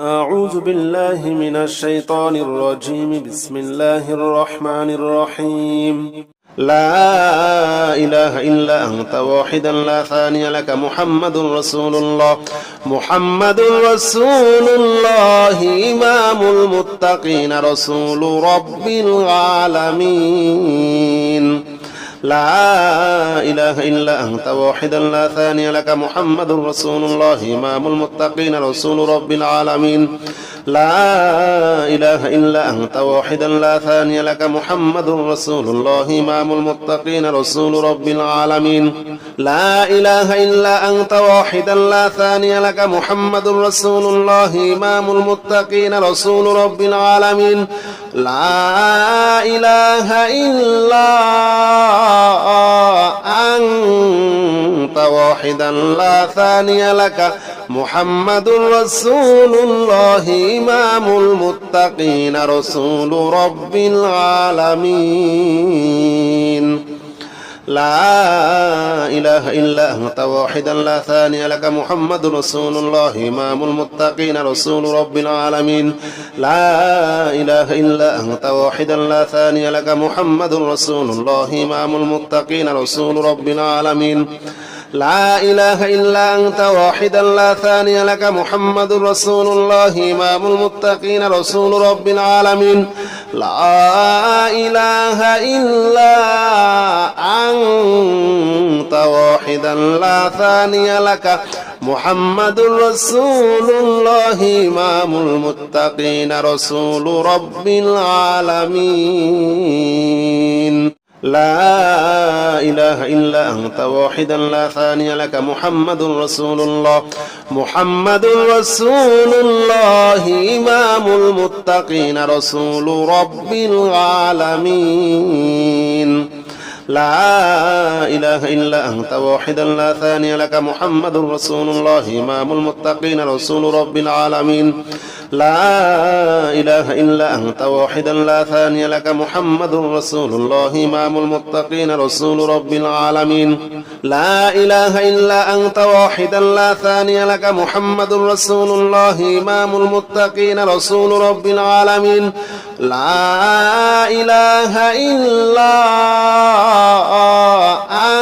أعوذ بالله من الشيطان الرجيم. بسم الله الرحمن الرحيم. لا إله إلا أنت واحدا لا ثاني لك محمد رسول الله. محمد رسول الله إمام المتقين رسول رب العالمين. لا إله إلا أنت واحدا لا ثاني لك محمد رسول الله إمام المتقين رسول رب العالمين. لا إله إلا أنت واحدا لا ثاني لك محمد رسول الله إمام المتقين رسول رب العالمين. لا إله إلا أنت واحدا لا ثاني لك محمد رسول الله إمام المتقين رسول رب العالمين. لا إله إلا أنت واحدا لا ثاني لك محمد رسول الله إمام المتقين رسول رب العالمين لا إله إلا أنت واحدا لا ثاني لك محمد رسول الله إمام المتقين رسول رب العالمين. لا إله إلا أنت واحدا لا ثاني لك محمد رسول الله إمام المتقين رسول رب العالمين. لا إله إلا أنت واحدا لا ثاني لك محمد رسول الله إمام المتقين رسول رب العالمين. لا إله إلا أنت واحدا لا ثاني لك محمد رسول الله إمام المتقين رسول رب العالمين. لا إله إلا أنت واحدا لا ثاني لك محمد رسول الله. محمد رسول الله إمام المتقين رسول رب العالمين. لا إله إلا أنت واحدا لا ثاني لك محمد رسول الله إمام المتقين رسول رب العالمين. لا إله إلا أنت واحدا لا ثاني لك محمد رسول الله إمام المتقين رسول رب العالمين لا إله إلا أنت واحدا لا ثاني لك محمد رسول الله إمام المتقين رسول رب العالمين لا إله إلا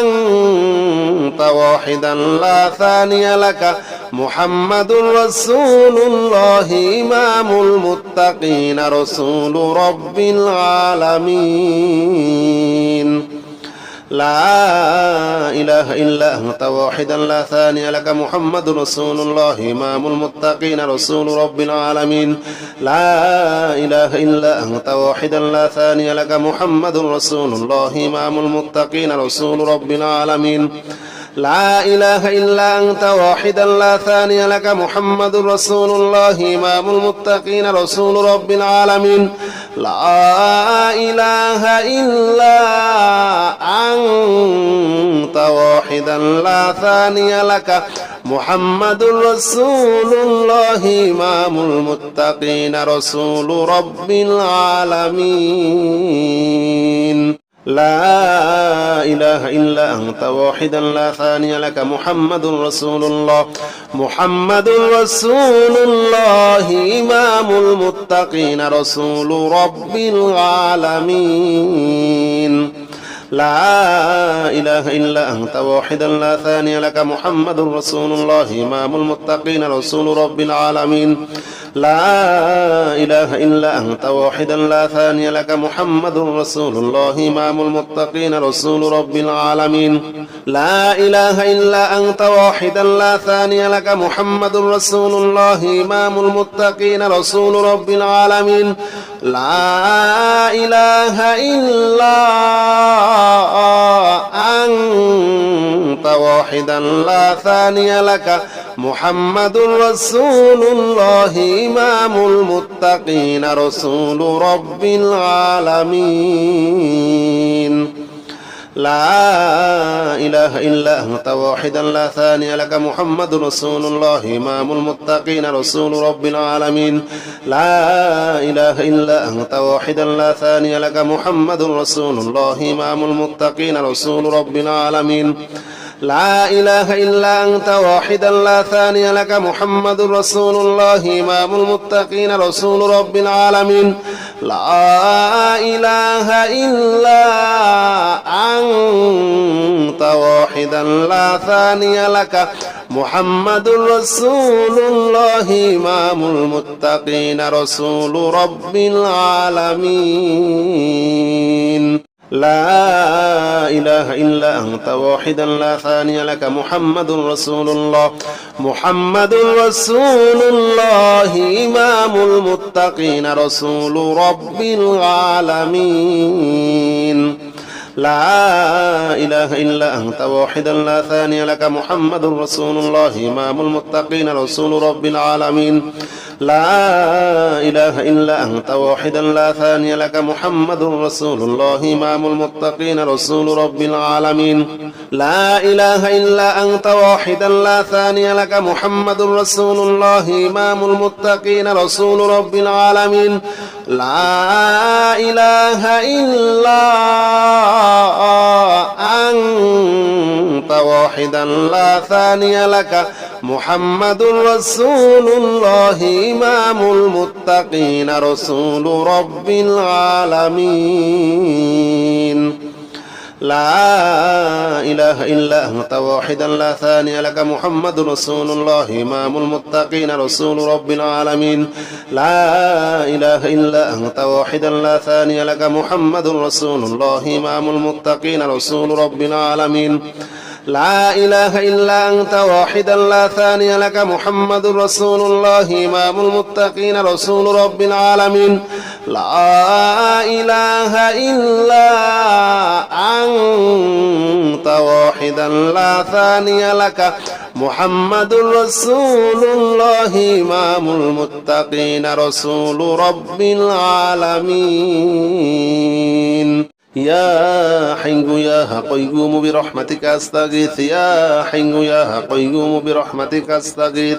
أنت واحدا لا ثاني لك محمد رسول الله إمام المتقين رسول رب العالمين. لا إله إلا أنت واحدا لا ثاني لك محمد رسول الله إمام المتقين رسول رب العالمين. لا إله إلا أنت واحدا لا ثاني لك محمد رسول الله إمام المتقين رسول رب العالمين. لا إله إلا أنت واحدا لا ثاني لك محمد رسول الله إمام المتقين رسول رب العالمين لا إله إلا أنت واحدا لا ثاني لك محمد رسول الله إمام المتقين رسول رب العالمين لا إله إلا أنت واحدا لا ثاني لك محمد رسول الله. محمد رسول الله إمام المتقين رسول رب العالمين. لا إله إلا أنت واحدا لا ثاني لك محمد رسول الله إمام المتقين رسول رب العالمين. لا إله إلا أنت واحدا لا ثاني لك محمد رسول الله إمام المتقين رسول رب العالمين لا إله إلا أنت واحدا لا ثاني لك محمد رسول الله إمام المتقين رسول رب العالمين لا إله إلا أنت واحدا لا ثاني لك محمد رسول الله إمام المتقين رسول رب العالمين. لا إله إلا أنت واحدا لا ثاني لك محمد رسول الله إمام المتقين رسول رب العالمين. لا إله إلا أنت واحدا لا ثاني لك محمد رسول الله إمام المتقين رسول رب العالمين. لا إله إلا أنت واحدا لا ثاني لك محمد رسول الله إمام المتقين رسول رب العالمين لا إله إلا أنت واحدا لا ثاني لك محمد رسول الله إمام المتقين رسول رب العالمين لا إله إلا أنت واحدا لا ثاني لك محمد رسول الله محمد رسول الله إمام المتقين رسول رب العالمين لا إله إلا أنت واحدا لا ثاني لك محمد رسول الله إمام المتقين رسول رب العالمين لا إله إلا أنت واحدا لا ثاني لك محمد رسول الله إمام المتقين رسول رب العالمين لا إله إلا أنت واحدا لا ثاني لك محمد رسول الله إمام المتقين رسول رب العالمين لا إله إلا أنت واحدا لا ثاني لك. محمد رسول الله إمام المتقين رسول رب العالمين. لا إله إلا أنت واحدا لا ثاني لك محمد رسول الله إمام المتقين رسول رب العالمين. لا إله إلا أنت واحدا لا ثاني لك محمد رسول الله إمام المتقين رسول رب العالمين. لا إله إلا أنت واحدا لا ثاني لك محمد رسول الله إمام المتقين رسول رب العالمين. لا إله إلا أنت واحدا لا ثاني لك. محمد رسول الله إمام المتقين رسول رب العالمين. يا حي يا قيوم برحمتك أستغيث يا حي يا قيوم برحمتك أستغيث.